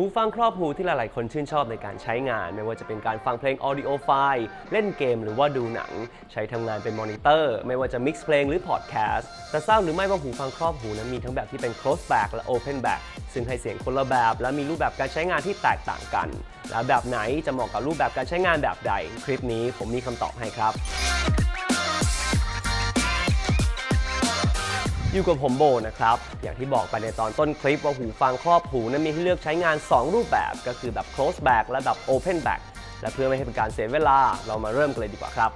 หูฟังครอบหูที่หลายๆ คนชื่นชอบในการใช้งาน ไม่ว่าจะเป็นการฟังเพลง audio file เล่นเกมหรือว่าดูหนัง ใช้ทำงานเป็นมอนิเตอร์ ไม่ว่าจะ mix เพลงหรือ podcast แต่ทราบหรือไม่ว่าหูฟังครอบหูนั้นมีทั้งแบบที่เป็น close back และ open back ซึ่งให้เสียงคนละแบบ และมีรูปแบบการใช้งานที่แตกต่างกัน และแบบไหนจะเหมาะกับรูปแบบการใช้งานแบบใด คลิปนี้ผมมีคำตอบให้ครับ อยู่กับผมโบนะครับ อย่างที่บอกไปในตอนต้นคลิปว่าหูฟังครอบหูนั้นมีให้เลือกใช้งาน 2 รูปแบบ ก็คือแบบ close back และแบบ open back และเพื่อไม่ให้เป็นการเสียเวลา เรามาเริ่มกันเลยดีกว่าครับ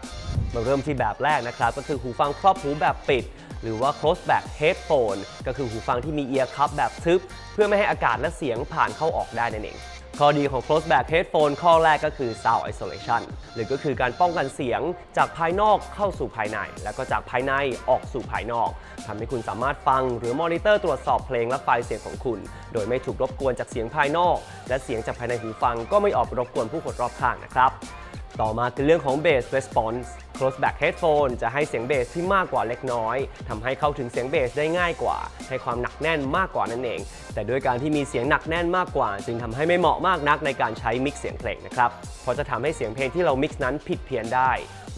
มาเริ่มที่แบบแรกนะครับ ก็คือหูฟังครอบหูแบบปิด หรือว่า close back headphone ก็คือหูฟังที่มีเอียร์คัพแบบทึบ เพื่อไม่ให้อากาศและเสียงผ่านเข้าออกได้นั่นเอง ข้อดีของ close back headphone ข้อแรกก็คือ sound isolation หรือก็คือการป้องกันเสียงจากภายนอกเข้าสู่ภายใน แล้วก็จากภายในออกสู่ภายนอกทำให้คุณสามารถฟังหรือมอนิเตอร์ตรวจสอบเพลงและไฟล์เสียงของคุณ โดยไม่ถูกรบกวนจากเสียงภายนอก และเสียงจากภายในหูฟังก็ไม่ออกรบกวนผู้คนรอบข้างนะครับ ต่อมาคือเรื่องของ bass response close back headphone จะให้เสียงเบสที่มากกว่าเล็กน้อยทำให้เข้าถึงเสียงเบสได้ง่ายกว่า ให้ความหนักแน่นมากกว่านั่นเอง แต่ด้วยการที่มีเสียงหนักแน่นมากกว่า จึงทำให้ไม่เหมาะมากนักในการใช้มิกซ์เสียงเพลงนะครับเพราะจะทำให้เสียงเพลงที่เรามิกซ์นั้นผิดเพี้ยนได้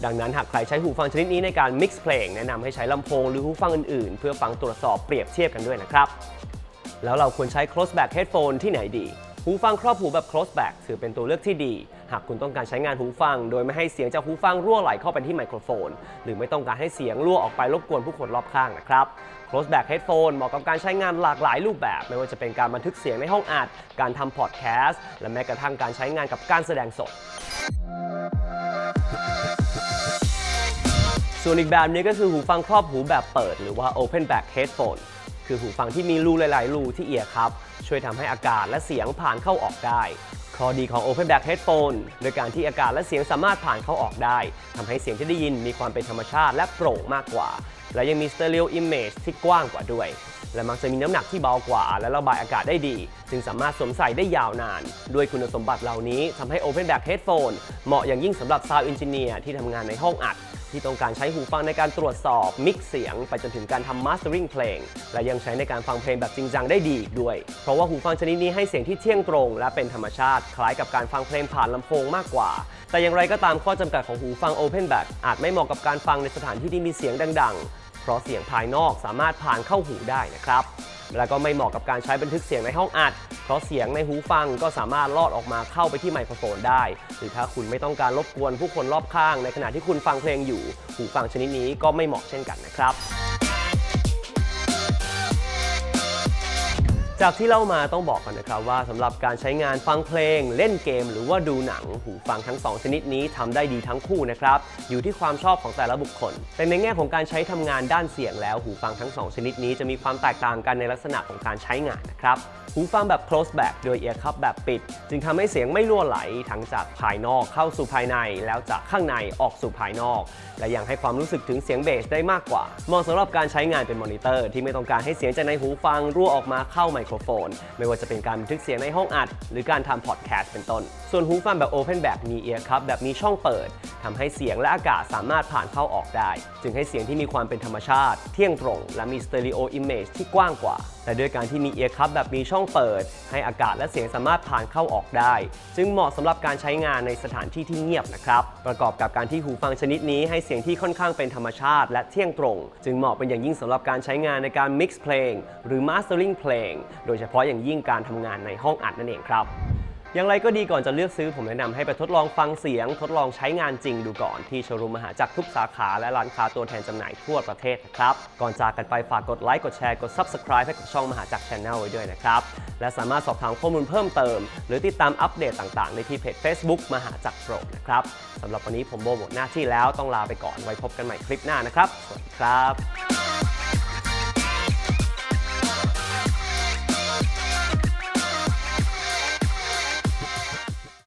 ดังนั้นหากใครใช้หูฟังชนิดนี้ในการมิกซ์เพลงแนะนำให้ใช้ลำโพงหรือหูฟังอื่นๆ เพื่อฟังตรวจสอบเปรียบเทียบกันด้วยนะครับแล้วเราควรใช้ close back headphone ที่ไหนดี หูฟังครอบหูแบบ close back ถือเป็นตัวเลือกที่ดี หากคุณต้องการใช้งานหูฟัง โดยไม่ให้เสียงจากหูฟังรั่วไหลเข้าไปที่ไมโครโฟน หรือไม่ต้องการให้เสียงรั่วออกไปรบกวนผู้คนรอบข้างนะครับ close back headphone เหมาะกับการใช้งานหลากหลายรูปแบบ ไม่ว่าจะเป็นการบันทึกเสียงในห้องอัด การทำพอดแคสต์ และแม้กระทั่งการใช้งานกับการแสดงสดส่วนอีกแบบนี้ก็คือหูฟังครอบหูแบบเปิด หรือว่า open back headphone คือหูฟังที่มีรูหลาย ๆ รูที่เอียร์ครับ ช่วยทำให้อากาศและเสียงผ่านเข้าออกได้ ข้อดีของ open back headphone โดยการที่อากาศและเสียงสามารถผ่านเข้าออกได้ทำให้เสียงที่ได้ยินมีความเป็นธรรมชาติและโปร่งมากกว่า และยังมี stereo image ที่กว้างกว่าด้วย และมักจะมีน้ำหนักที่เบากว่า และระบายอากาศได้ดี จึงสามารถสวมใส่ได้ยาวนาน ด้วยคุณสมบัติเหล่านี้ทำให้ Open Back Headphone เหมาะอย่างยิ่งสำหรับ Sound Engineer ที่ทำงานในห้องอัด ที่ต้องการใช้หูฟังในการตรวจสอบมิกซ์เสียง ไปจนถึงการทำ mastering เพลง และยังใช้ในการฟังเพลงแบบจริงจังได้ดีอีกด้วย เพราะว่าหูฟังชนิดนี้ให้เสียงที่เที่ยงตรง และเป็นธรรมชาติ คล้ายกับการฟังเพลงผ่านลำโพงมากกว่า แต่อย่างไรก็ตามข้อจำกัดของหูฟัง Open Back อาจไม่เหมาะกับการฟังในสถานที่ที่มีเสียงดัง ๆ เพราะเสียงภายนอกสามารถผ่านเข้าหูได้นะครับ แล้วก็ไม่เหมาะกับการใช้บันทึกเสียงในห้องอัด เพราะเสียงในหูฟังก็สามารถลอดออกมาเข้าไปที่ไมโครโฟนได้ หรือถ้าคุณไม่ต้องการรบกวนผู้คนรอบข้าง ในขณะที่คุณฟังเพลงอยู่ หูฟังชนิดนี้ก็ไม่เหมาะเช่นกันนะครับ จากที่เล่ามาต้องบอกก่อนนะครับว่าสำหรับการใช้งานฟังเพลง เล่นเกม หรือว่าดูหนังหูฟังทั้ง 2 ชนิดนี้ทำได้ดีทั้งคู่นะครับอยู่ที่ความชอบของแต่ละบุคคล แต่ในแง่ของการใช้ทำงานด้านเสียงแล้วหูฟังทั้ง 2 ชนิดนี้จะมีความแตกต่างกันในลักษณะของการใช้งานนะครับหูฟังแบบ close back โดย ear cup แบบปิด จึงทำให้เสียงไม่รั่วไหลทั้งจากภายนอกเข้าสู่ภายใน แล้วจากข้างในออกสู่ภายนอก และยังให้ความรู้สึกถึงเสียงเบสได้มากกว่าเหมาะสำหรับการใช้งานเป็นมอนิเตอร์ที่ไม่ต้องการให้เสียงจากในหูฟังรั่วออกมาเข้าไมโครโฟน ไม่ว่าจะเป็นการบันทึกเสียงในห้องอัด หรือการทำพอดแคสต์เป็นต้น ส่วนหูฟังแบบ Open Back มีเอียร์คับแบบมีช่องเปิด ทำให้เสียงและอากาศสามารถผ่านเข้าออกได้ จึงให้เสียงที่มีความเป็นธรรมชาติ เที่ยงตรง และมี Stereo Image ที่กว้างกว่าแต่ด้วยการที่มีเอียร์คัพแบบมีช่องเปิด ให้อากาศและเสียงสามารถผ่านเข้าออกได้ จึงเหมาะสำหรับการใช้งานในสถานที่ที่เงียบนะครับ ประกอบกับการที่หูฟังชนิดนี้ให้เสียงที่ค่อนข้างเป็นธรรมชาติ และเที่ยงตรง จึงเหมาะเป็นอย่างยิ่งสำหรับการใช้งานในการ mix เพลงหรือ mastering เพลง โดยเฉพาะอย่างยิ่งการทำงานในห้องอัดนั่นเองครับ อย่างไรก็ดีก่อนจะเลือกซื้อผมแนะนำให้ไปทดลองฟังเสียง ทดลองใช้งานจริงดูก่อนที่โชว์รูมมหาจักรทุกสาขาและร้านค้าตัวแทนจำหน่ายทั่วประเทศนะครับ ก่อนจากกันไปฝากกดไลค์กดแชร์กด Subscribe ให้กับช่องมหาจักร Channel ไว้ด้วยนะครับ และสามารถสอบถามข้อมูลเพิ่มเติม หรือติดตามอัปเดตต่างๆในที่เพจ Facebook มหาจักรโปรนะครับสำหรับวันนี้ผมโบหมดหน้าที่แล้วต้องลาไปก่อนไว้พบกันใหม่คลิปหน้านะครับสวัสดีครับ